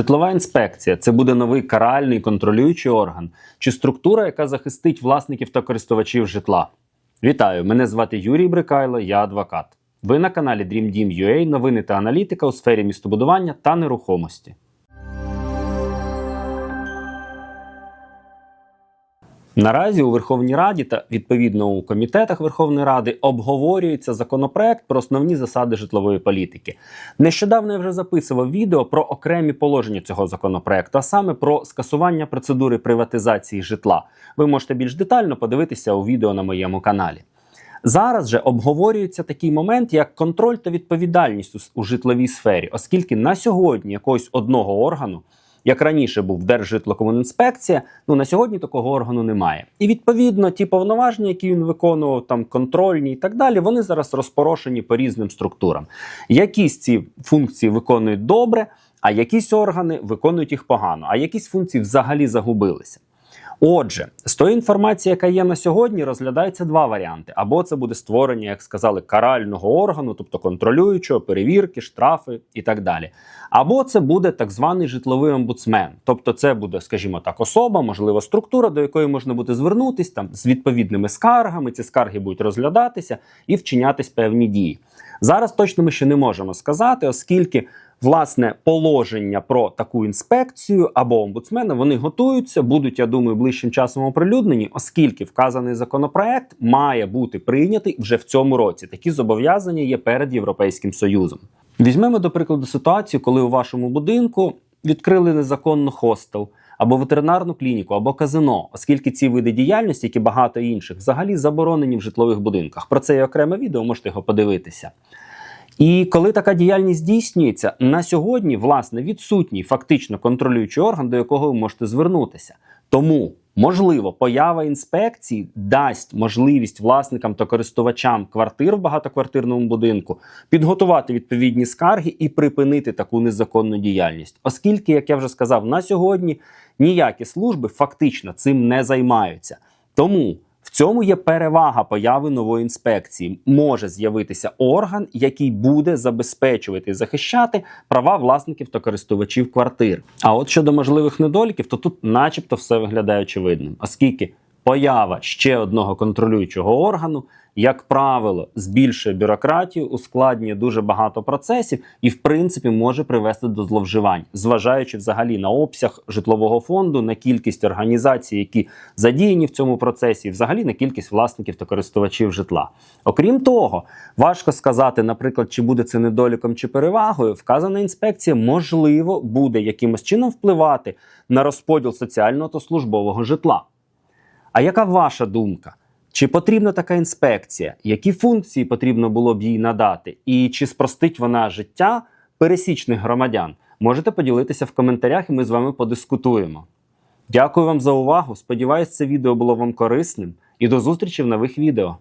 Житлова інспекція це буде новий каральний контролюючий орган чи структура, яка захистить власників та користувачів житла. Вітаю! Мене звати Юрій Брикайло, я адвокат. Ви на каналі DreamDeam.ua новини та аналітика у сфері містобудування та нерухомості. Наразі у Верховній Раді та відповідно у комітетах Верховної Ради обговорюється законопроект про основні засади житлової політики. Нещодавно я вже записував відео про окремі положення цього законопроекту, а саме про скасування процедури приватизації житла. Ви можете більш детально подивитися у відео на моєму каналі. Зараз же обговорюється такий момент, як контроль та відповідальність у- житловій сфері, оскільки на сьогодні якогось одного органу, як раніше був Держжитлокомунінспекція, ну на сьогодні такого органу немає. І відповідно ті повноваження, які він виконував, там контрольні і так далі, вони зараз розпорошені по різним структурам. Якісь ці функції виконують добре, а якісь органи виконують їх погано, а якісь функції взагалі загубилися. Отже, з тої інформації, яка є на сьогодні, розглядаються два варіанти: або це буде створення, як сказали, карального органу, тобто контролюючого, перевірки, штрафи і так далі. Або це буде так званий житловий омбудсмен, тобто це буде, скажімо так, особа, можливо, структура, до якої можна буде звернутися там з відповідними скаргами. Ці скарги будуть розглядатися і вчинятись певні дії. Зараз точно ми ще не можемо сказати, оскільки власне положення про таку інспекцію або омбудсмена вони готуються, будуть, я думаю, ближчим часом оприлюднені, оскільки вказаний законопроект має бути прийнятий вже в цьому році. Такі зобов'язання є перед Європейським Союзом. Візьмемо до прикладу ситуацію, коли у вашому будинку відкрили незаконно хостел. Або ветеринарну клініку, або казино, оскільки ці види діяльності, як і багато інших, взагалі заборонені в житлових будинках. Про це є окреме відео, можете його подивитися. І коли така діяльність здійснюється, на сьогодні власне відсутній фактично контролюючий орган, до якого ви можете звернутися. Тому можливо поява інспекції дасть можливість власникам та користувачам квартир в багатоквартирному будинку підготувати відповідні скарги і припинити таку незаконну діяльність, оскільки, як я вже сказав, на сьогодні ніякі служби фактично цим не займаються. Тому в цьому є перевага появи нової інспекції. Може з'явитися орган, який буде забезпечувати і захищати права власників та користувачів квартир. А от щодо можливих недоліків, то тут, начебто, все виглядає очевидним, оскільки поява ще одного контролюючого органу, як правило, збільшує бюрократію, ускладнює дуже багато процесів і, в принципі, може привести до зловживань, зважаючи взагалі на обсяг житлового фонду, на кількість організацій, які задіяні в цьому процесі, і взагалі на кількість власників та користувачів житла. Окрім того, важко сказати, наприклад, чи буде це недоліком чи перевагою. Вказана інспекція можливо буде якимось чином впливати на розподіл соціального та службового житла. А яка ваша думка? Чи потрібна така інспекція? Які функції потрібно було б їй надати? І чи спростить вона життя пересічних громадян? Можете поділитися в коментарях, і ми з вами подискутуємо. Дякую вам за увагу. Сподіваюсь, це відео було вам корисним і до зустрічі в нових відео.